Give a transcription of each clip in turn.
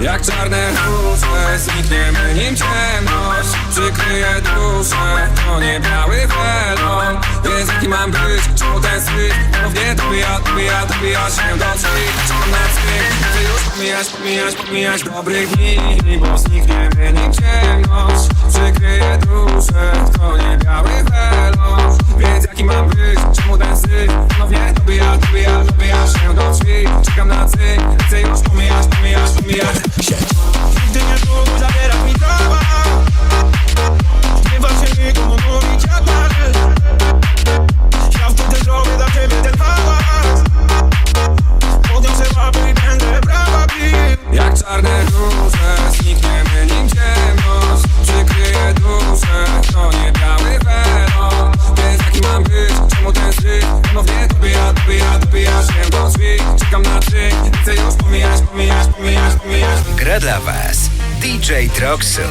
Jak czarne róże Znikniemy nim ciemność Przykryje duszę To nie biały welon Więc jaki mam być? Czemu ten syf? Ponownie dobija, dobija, dobija się do drzwi Czekam na cynk Chcę już pomijać, pomijać, pomijać dobrych dni Bo znikniemy nim ciemność Przykryje duszę To nie biały welon Więc jaki mam być? Czemu ten syf? Ponownie dobija, dobija, dobija się do drzwi Czekam na cynk Chcę już pomijać, pomijać, pomijać się Nigdy nie mógł zabierać mi prawa. Nie się nikomu mówić jak marzy Ja wtedy zrobię dla ciebie ten hałas Podniosę łapy i będę brawa bił. Jak czarne Znikniemy nim ciemność Przykryje duszę To nie biały welon. Więc jaki mam być? Czemu ten syf? Ponownie dobija, dobija, dobija się do drzwi. Czekam na cyk Chcę już pomijać, pomijać, pomijać, pomijać. Gra dla Was DJ Troxel.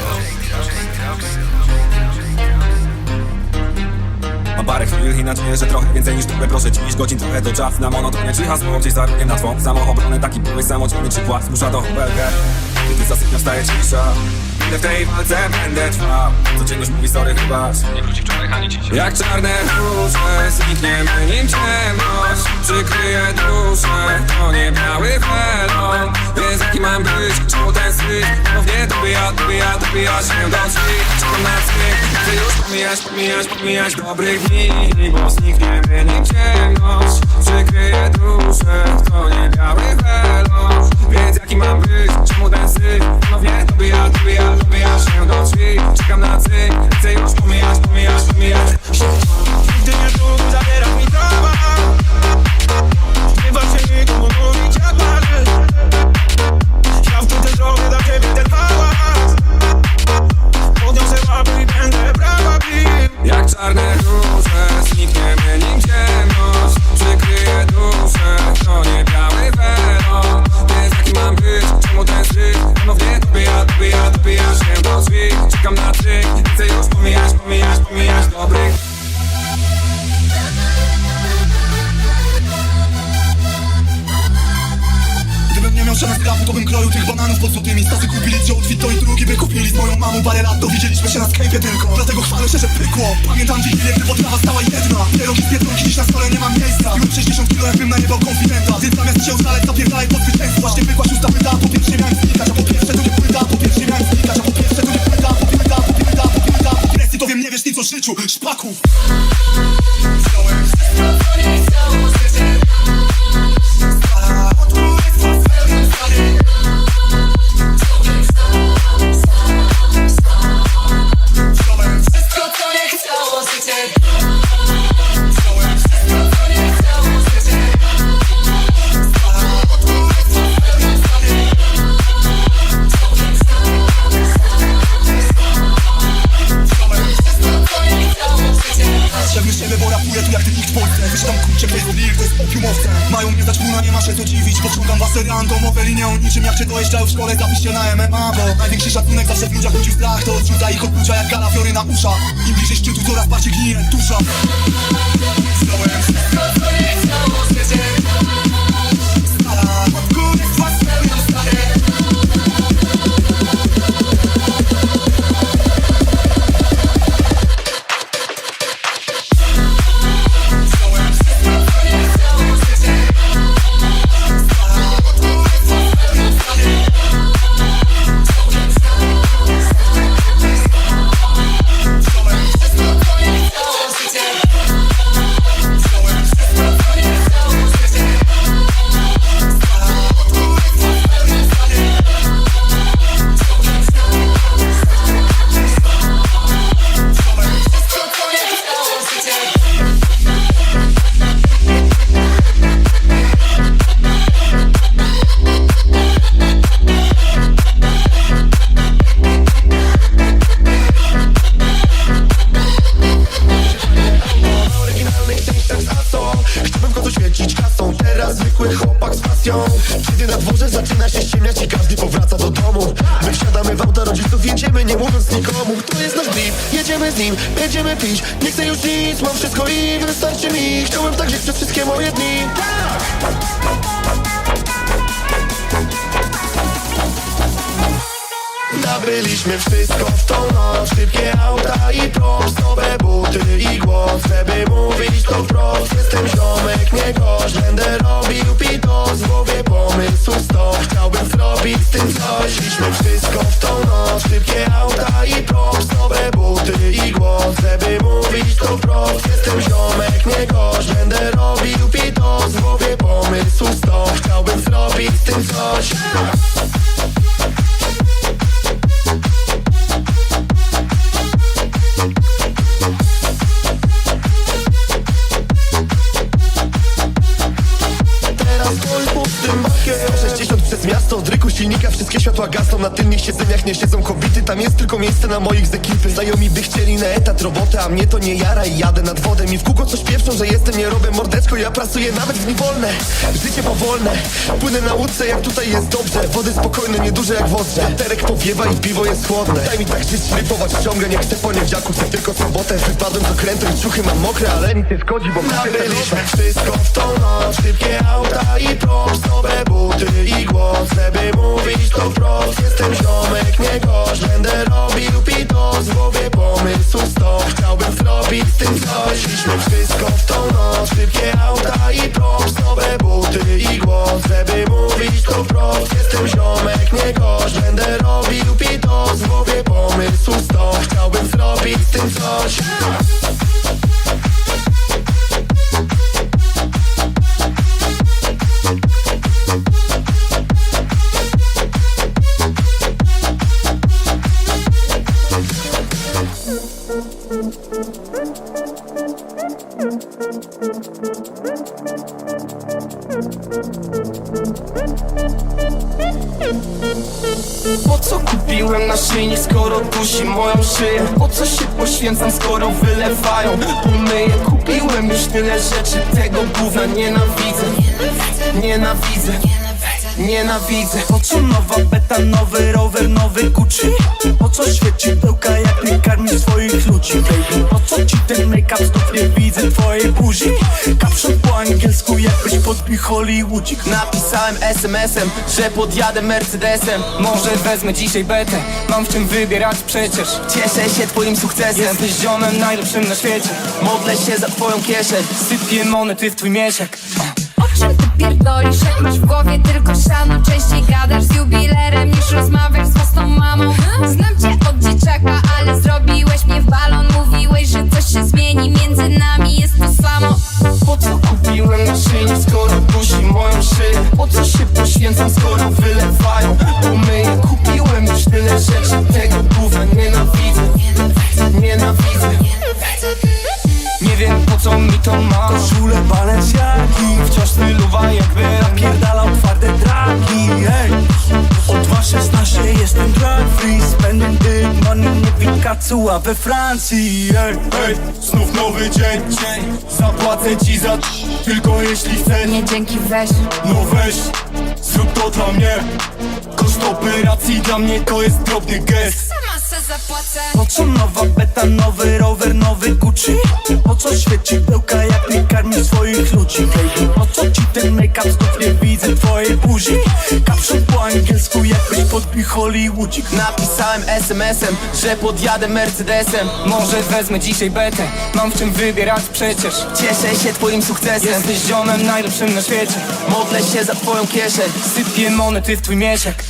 Mam parę chwil i nadzieję, że trochę więcej niż dupę Proszę dziś godzin trochę do czas Na monotonie. Czy hasło gdzieś za rogiem na twą? Samoobronę taki byłeś samodzielny. Czy płat Zmusza do belkę Kiedy zasypia staje cisza. Ile w tej walce będę trwał. Codzienność mówi sorry wybacz Nie wróci wczoraj ani dziś Jak czarne róże Znikniemy nim ciemność. Przykryje duszę To nie biały welon Więc jaki mam być? Czemu ten syf? Ponownie dobija, dobija, dobija się do drzwi. Czekam na cyk Chcę już pomijać, pomijać, pomijać dobrych dni. Bo znikniemy nim ciemność. Przykryje duszę To nie biały welon dlatego chwalę się, że pykło. Pamiętam wigilię, gdy potrawa stała jedna. Pierogi z biedronki, dziś na stole nie mam miejsca. Piłem 60 kilo, jakbym najebał konfidenta. Więc zamiast się ustalać, zapierdalaj po zwycięstwo. Właśnie wygła szósta pyta, po pierwsze miałem znikać. A po pierwsze nie płyta, po pierwsze miałem znikać. A po pierwsze nie płyta, po płyta, po płyta, po płyta Po presji to wiem, nie wiesz nic o życiu, szpaku! Wziąłem wszystko, co nie chciało Nie ma się co dziwić Podciągam wasy randomowe linią niczym. Jak się dojeżdżają w szkole Zapiszcie na MMA, bo największy szacunek zawsze w ludziach budzi strach. To odrzuca ich odpuszcza jak gala fiory na uszach Im bliżej szczytu coraz bardziej gnije co nie chciało Będę robił pitos W głowie pomysł sto. Chciałbym zrobić z tym coś. Szliśmy wszystko w tą noc. Szybkie auta i prąd Nowe buty i głos. Żeby mówić to wprost Jestem ziomek, nie gość. Będę robił pitos W głowie pomysł sto. Chciałbym zrobić z tym coś na tylnych siedzeniach nie siedzą kobiety Tam jest tylko miejsce na moich z ekipy? Znajomi by chcieli na etat robotę, a mnie to nie jara I jadę nad wodę, mi w kółko coś pieprzą, że jestem Nie robię mordeczko, ja pracuję nawet w dni wolne. Życie powolne, płynę na łódce jak tutaj jest dobrze. Wody spokojne, nieduże jak wodrze Terek powiewa i piwo jest chłodne. Daj mi tak się ślipować ciągle, nie chcę poniedziałku Chcę tylko sobotę, wypadłem z okrętu i ciuchy mam mokre Ale nic nie szkodzi, bo Nabyliśmy wszystko w tą noc Szybkie auta i nowe buty i głos. Żeby mówić to wprost Jestem ziomek, nie gość Będę robił pitos W głowie pomysł sto Chciałbym zrobić z tym coś. Szliśmy wszystko w tą noc. Szybkie auta i prąd, nowe buty i głos. Żeby mówić to wprost Jestem ziomek, nie gość. Będę robił pitos W głowie pomysł sto Chciałbym zrobić z tym coś Po co kupiłem naszyjnik, skoro dusi moją szyję? Po co się poświęcam, skoro wylewają umyję? Kupiłem już tyle rzeczy, tego gówna nienawidzę Nienawidzę Nienawidzę Po co nowa beta, nowy rower, nowy Gucci? Co świeci pełka, jak nie karmisz swoich ludzi, baby? Po co ci ten make-up, znów nie widzę twojej buzi? Kapszon po angielsku, jakbyś podbił Hollywoodzik. Napisałem SMS-em, że podjadę Mercedesem. Może wezmę dzisiaj betę, mam w czym wybierać przecież. Cieszę się twoim sukcesem, jesteś ziomem najlepszym na świecie. Modlę się za twoją kieszeń, sypię monety w twój mieszek. O czym ty pierdolisz, jak masz w głowie tylko siano Częściej gadasz z jubilerem. Niż rozmawiasz z własną Pikachu, a we Francji Ej, ej, znów nowy dzień Zapłacę ci za tylko jeśli chcesz. Nie dzięki weź. No weź, zrób to dla mnie. Koszt operacji dla mnie to jest drobny gest co nowa beta, nowy rower, nowy Gucci? Po co świeci pełka, jak nie karmisz swoich ludzi, baby? Po co ci ten make-up, znów nie widzę twojej buzi? Kapszon po angielsku, jakbyś podbił Hollywoodzik. Napisałem SMS-em, że podjadę Mercedesem. Może wezmę dzisiaj betę, mam w czym wybierać przecież. Cieszę się twoim sukcesem, jesteś ziomem najlepszym na świecie. Modlę się za twoją kieszeń, sypię monety w twój mieszek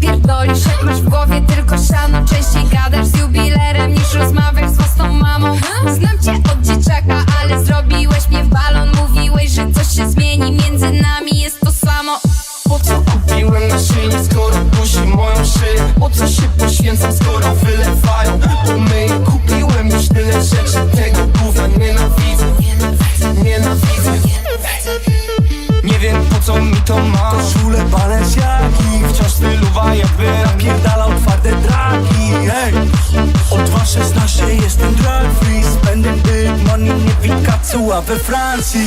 pierdolisz, jak masz w głowie tylko siano Częściej gadasz z jubilerem niż rozmawiasz z własną mamą. Znam cię od dzieciaka, ale zrobiłeś mnie w balon. Mówiłeś, że coś się zmieni, między nami jest to samo. Po co kupiłem naszyjnik, skoro dusi moją szyję? Po co się poświęcam, skoro wylewają? Umyję? Kupiłem już tyle rzeczy, tego gówna nienawidzę. Nienawidzę. Nie wiem po co mi to ma. Koszule Balenciagi Wciąż për Franci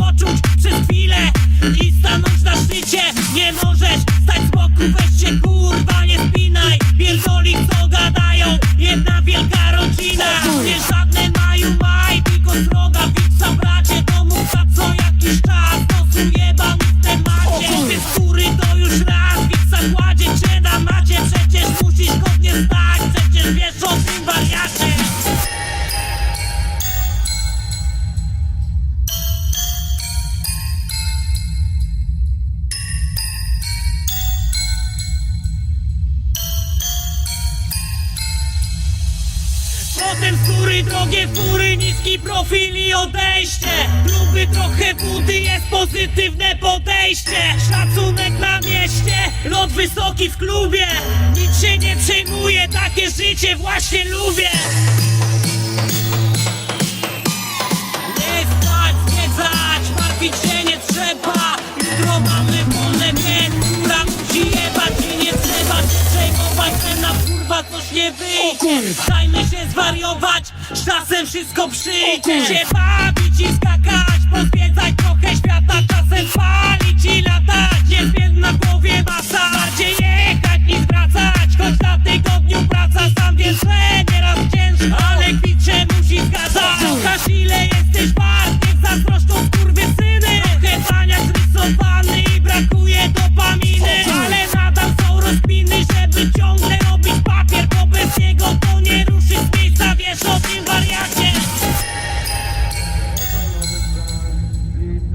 życie fury, niski profil i odejście. Luby trochę budy, jest pozytywne podejście. Szacunek na mieście, lot wysoki w klubie. Nic się nie przejmuje, takie życie właśnie lubię. Nie spać, zwiedzać, martwić się nie trzeba. Jutro mamy wolne, więc która musi jebać i nie trzeba się przejmować, że nam kurwa coś nie wyjdzie. Dajmy się zwariować, z czasem wszystko przyjdzie. Się bawić i skakać, pozwiedzać trochę świata Czasem palić i latać, niezmienna w głowie masa Bardziej jechać niż wracać, choć na tygodniu praca Sam wiesz,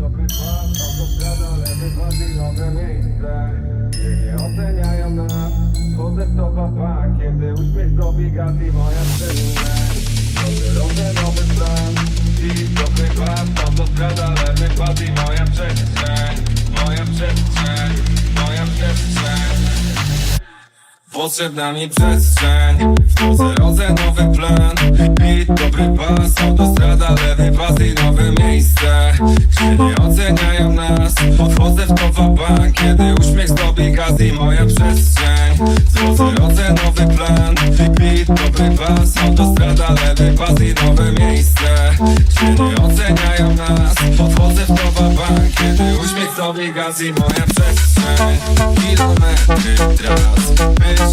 Dobry pas, autostrada, lewy i nowe miejsce Gdzie nie oceniają nas Wchodzę w topa bank, kiedy uśmiech zdobi gaz i moja przestrzeń Robię nowy plan I dobry pas, autostrada, lewy i moja przestrzeń Moja przestrzeń, moja przestrzeń Potrzebna mi przestrzeń. Wchodzę, rodzę nowy plan. Beat, dobry pas, autostrada, lewy pas i nowe miejsce. Gdzie nie oceniają nas. Odchodzę w towa bank Kiedy uśmiech zdobi gaz i moja przestrzeń. Wchodzę, rodzę nowy plan. Beat, dobry pas, autostrada, lewy pas i nowe miejsce. Gdzie nie oceniają nas. Odchodzę w towa bank Kiedy uśmiech zdobi gaz i moja przestrzeń. Kilometry tras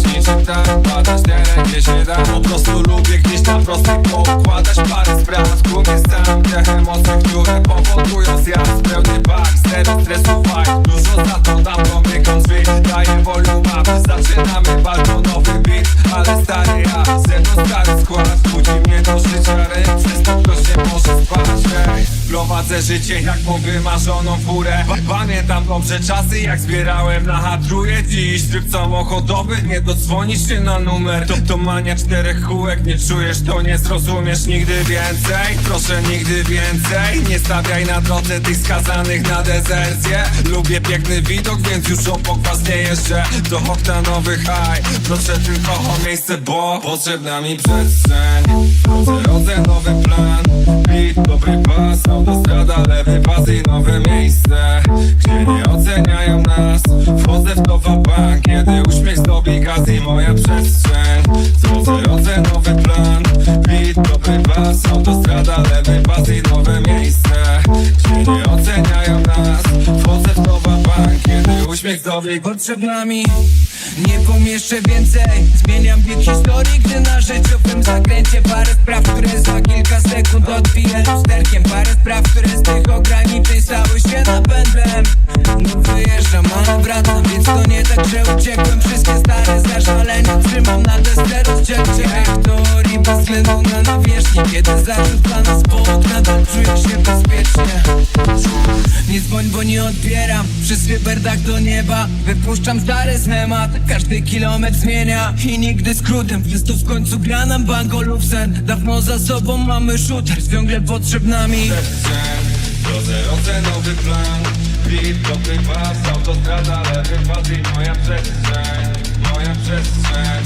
Być czytam, badać teren nie się da Po prostu lubię gdzieś tam prostej pokładać parę spraw W głowie sam te emocje, które powodują zjazd Pełny bak, zero stresu, fakt Dużo za to dam domykąc drzwi Daję wolumap, zaczynamy bardzo nowy beat Ale stary ja, ze mną stary skład Budzi mnie do życia, ryb przez to ktoś nie może spać ej. Prowadzę życie jak po wymarzoną furę Pamiętam dobrze czasy jak zbierałem na hadruje Dziś tryb samochodowy nie do dodzwonisz się na numer To, to mania czterech kółek, nie czujesz to nie zrozumiesz nigdy więcej. Proszę nigdy więcej, nie stawiaj na drodze tych skazanych na dezercję Lubię piękny widok, więc już obok was nie jeżdżę. To oktanowy high, proszę tylko o miejsce, bo potrzebna mi przestrzeń. Rodzę nowy plan, beat, dobry pas Autostrada, lewy pas i nowe miejsce. Gdzie nie oceniają nas Wchodzę w to bank, kiedy uśmiech gaz i moja przestrzeń. Drodzy, rodzę nowy plan. Beat, dobry pas Autostrada, lewy pas i nowe miejsce. Gdzie nie oceniają nas. Wchodzę w to bank, kiedy uśmiech zdobi Potrzebna mi Nie pomieszczę więcej. Zmieniam bieg historii, gdy na życiowym zakręcie Parę spraw, które za kilka sekund odbiję lusterkiem. Parę spraw, które z tych ograniczeń stały się napędem wracam, więc to nie tak, że uciekłem. Wszystkie stare zaszalenia trzymam na desce rozdzielcie Hektorii bez względu na nawierzchnię Kiedy zarzut dla nas Bóg, nadal czuję się bezpiecznie. Nie dzwoń, bo nie odbieram. Przez wyberdach do nieba. Wypuszczam stary schemat. Każdy kilometr zmienia I nigdy skrótem. Jest to w końcu gra nam bangolów sen Dawno za sobą mamy shooter. Ciągle potrzebna mi. Przestrzeń Drodze, nowy plan Beat, dobry pas Autostrada, lewy i moja przestrzeń Moja przestrzeń,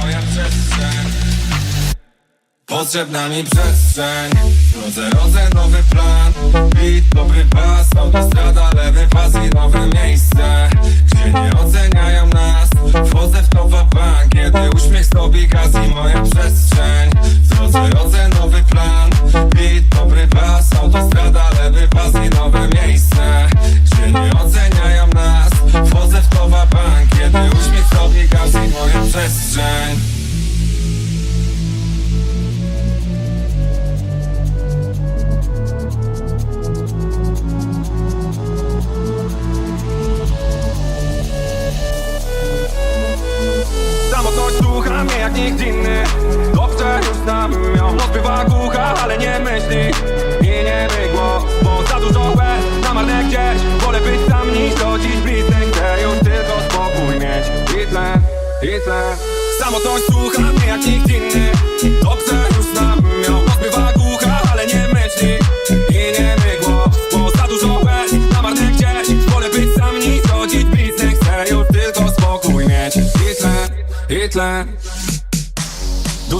moja przestrzeń Potrzebna mi przestrzeń. Drodze, rodzę nowy plan. Beat, dobry pas Autostrada, lewy pas i nowe miejsce. Gdzie nie oceniają nas Wchodzę w to bank Kiedy uśmiech zdobi gaz i moja przestrzeń. W drodze rodzę nowy plan. Beat, dobry pas Autostrada, lewy pas i nowe miejsce. Gdzie nie oceniają nas Wchodzę w to bank Kiedy uśmiech zdobi gaz i moja przestrzeń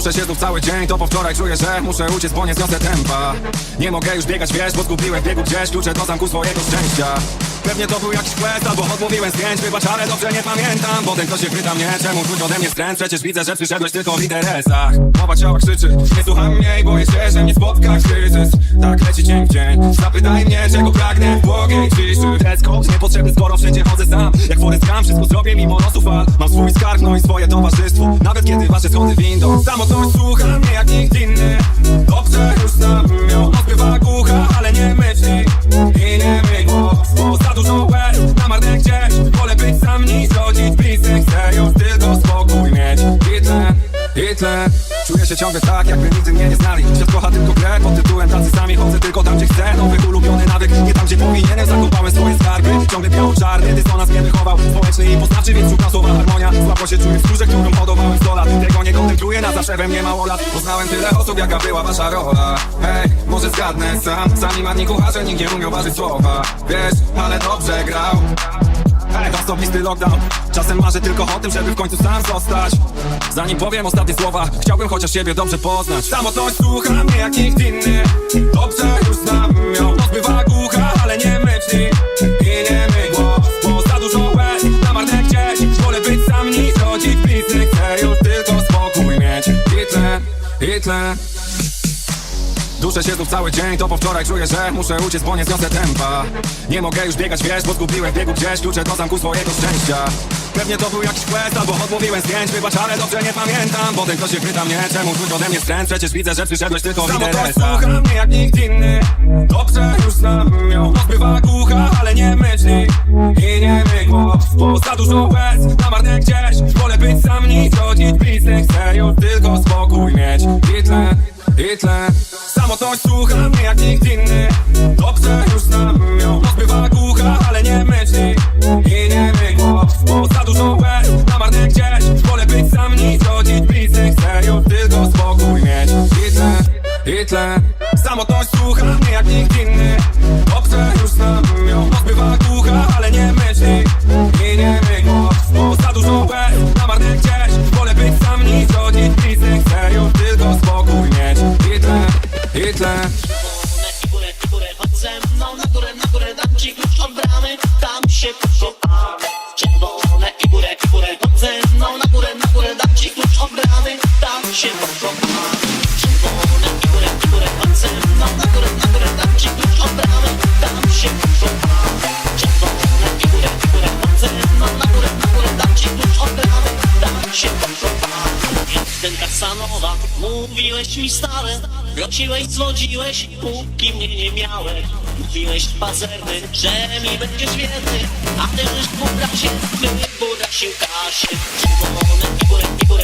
Duszę się cały dzień, to po wczoraj czuję, że muszę uciec, bo nie zniosę tempa. Nie mogę już biegać, wiesz, bo zgubiłem w biegu gdzieś klucze do zamku swojego szczęścia Pewnie to był jakiś quest, albo odmówiłem zdjęć, wybacz, ale dobrze nie pamiętam Bo ten ktoś się pyta mnie, czemu czuć ode mnie stręt Przecież widzę, że przyszedłeś tylko w interesach. Mowa ciała krzyczy, nie słucham i boję się, że mnie spotka kryzys. Tak leci dzień w dzień, zapytaj mnie, czego pragnę w błogiej ciszy. Dress code niepotrzebny, skoro wszędzie chodzę sam. Jak Forrest Gump, wszystko zrobię mimo losu fal. Mam swój skarb, no i swoje towarzystwo. Nawet kiedy wasze schody windą. Samotność słucha mnie jak nikt inny Dobrze już znam ją. Odbywa głucha, ale nie myśli. I nie mygło, bo za dużo łez Na marne gdzieś. Wolę być sam niż rodzić blisy Chcę już tylko spokój mieć. I tle, i tle Czuję się ciągle tak, jakby nigdy mnie nie znali. Świat kocha tylko grę pod tytułem Tacy sami chodzę tylko tam, gdzie chcę. Nowy ulubiony nawyk, nie tam, gdzie powinienem. Zakopałem swoje skarby, ciągle biało-czarny Dysonans mnie wychował, społeczny i poznawczy Więc szukam słowa harmonia. Słabo się czuję w skórze, którą hodowałem 100 lat Tego nie kontempluję, na zawsze we mnie mało lat. Poznałem tyle osób, jaka była wasza rola. Hej, może zgadnę sam. Sami marni kucharze, nikt nie umiał ważyć słowa. Wiesz, ale dobrze grał Ej, osobisty lockdown. Czasem marzę tylko o tym, żeby w końcu sam zostać. Zanim powiem ostatnie słowa Chciałbym chociaż siebie dobrze poznać. Samotność słucha mnie jak nikt inny. Dobrze już znam ją Odbywa głucha, ale nie myśli. I nie mygło, bo za dużo łez Na marne gdzieś. Wolę być sam niż chodzić blisy Chcę już tylko spokój mieć. I tle, i Duszę się znów cały dzień, to po wczoraj czuję, że muszę uciec, bo nie zniosę tempa. Nie mogę już biegać, wiesz, bo zgubiłem w biegu gdzieś klucze do zamku swojego szczęścia. Pewnie to był jakiś quest, albo odmówiłem zdjęć, wybacz, ale dobrze nie pamiętam Bo ten ktoś się pyta mnie, czemu czuć ode mnie stręt Przecież widzę, że przyszedłeś tylko w interesach. słucha mnie jak nikt inny, dobrze już znam ją. Odbywa głucha, ale nie myśli Chodziłeś, dzwoniłeś, póki mnie nie miałeś. Mówiłeś pazerny, że mi będziesz wierny A ty już bura się, ty bura się kasie. Czerwone i górę, i górę,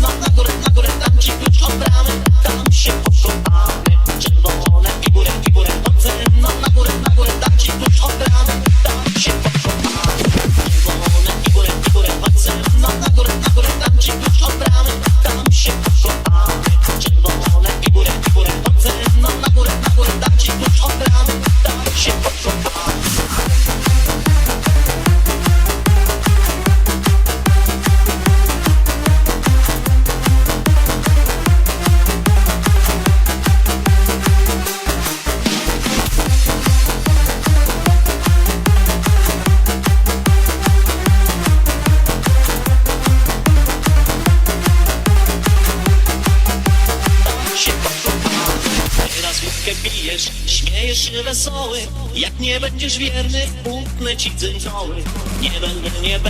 Na górę, na górę, tam ci klucz od bramy Tam się poszukamy. Czerwone i górę, i górę, pancerno Na górę, na górę, tam ci klucz od bramy 那气质照人，夜半的夜半。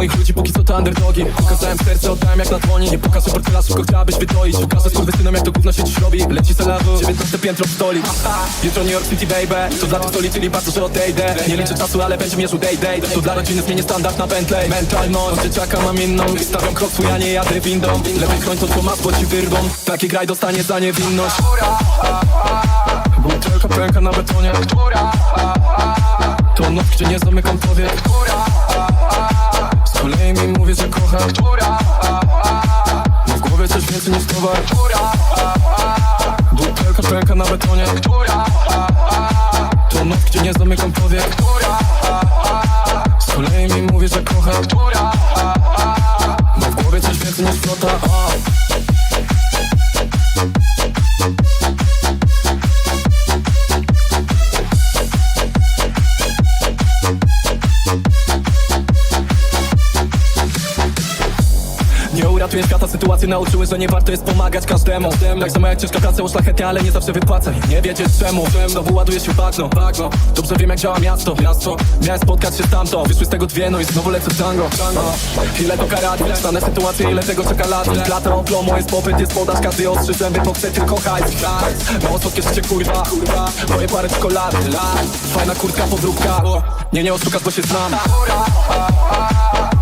Moich ludzi, póki co to underdogi. Pokazałem serce, oddałem jak na dłoni. Nie pokażę portfela, szybko chciałabyś wydoić Pokażę skurwysynom jak to gówno się dziś robi. Leci se lawo, 19 piętro w stolik Jutro New York City baby. To dla tych co liczyli bardzo, że odejdę. Nie liczę czasu, ale będzie mierzył day day To dla rodziny zmienię standard na Bentley. Mentalność, dzieciaka mam inną. Stawiam krok swój, a nie jadę windą. Lepiej chroń to, co masz, bo ci wyrwą. Taki graj dostanie za niewinność. Butelka pęka na betonie. To noc, gdzie nie zamykam powiek że kocham Mam w głowie coś więcej niż towar. Butelka pęka na betonie. To noc, gdzie nie zamykam powiek że nie warto jest pomagać każdemu. Tak samo jak ciężka praca uszlachetnia, ale nie zawsze wypłaca Nie wiedzieć czemu, znowu ładuje się bagno. Dobrze wiem jak działa miasto, miasto. Miałem spotkać się tamto, wyszły z tego dwie, no i znowu lecę w tango. A, Ile to karat, stane sytuacje, ile tego czeka lat Lata oplomo, jest popyt, jest podaż, każdy ostrzy zęby, bo chce tylko hajs. Mało słodkie życie, kurwa, kurwa. Moje parę czekolady, lat Fajna kurtka, podróbka. Nie, nie oszukasz, bo się znam.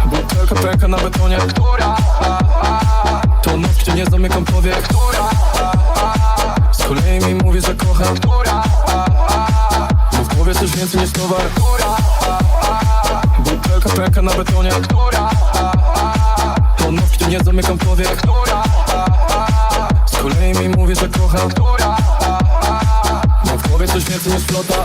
Butelka pęka na betonie. To noc, gdzie nie zamykam powiek Z kolei mi mówię, że kocham Mam w głowie coś więcej niż towar. Butelka pęka na betonie. To noc, gdzie nie zamykam powiek Z kolei mi mówię, że kocham Mam w głowie coś więcej niż flota